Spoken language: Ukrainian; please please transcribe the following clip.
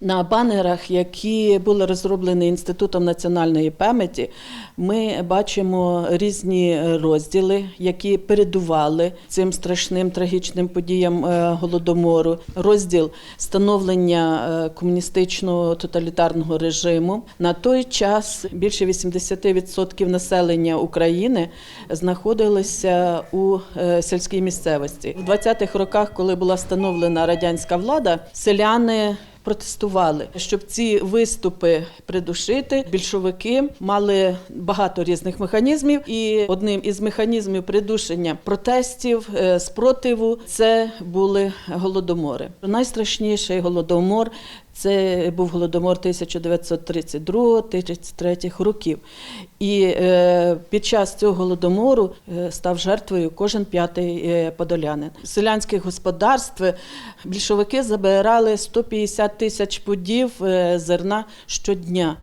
На банерах, які були розроблені Інститутом національної пам'яті, ми бачимо різні розділи, які передували цим страшним трагічним подіям е, голодомору. Розділ становлення е, комуністичного тоталітарного режиму. На той час більше 80% населення України знаходилося у е, сільській місцевості. В 20-х роках, коли була встановлена радянська влада, селяни протестували, щоб ці виступи придушити. Більшовики мали багато різних механізмів, і одним із механізмів придушення протестів, е, спротиву це були голодомори. Найстрашніший голодомор. Це був голодомор 1932-33 років. І е, під час цього голодомору е, став жертвою кожен п'ятий е, подолянин. Селянських господарств більшовики забирали 150 тисяч пудів зерна щодня.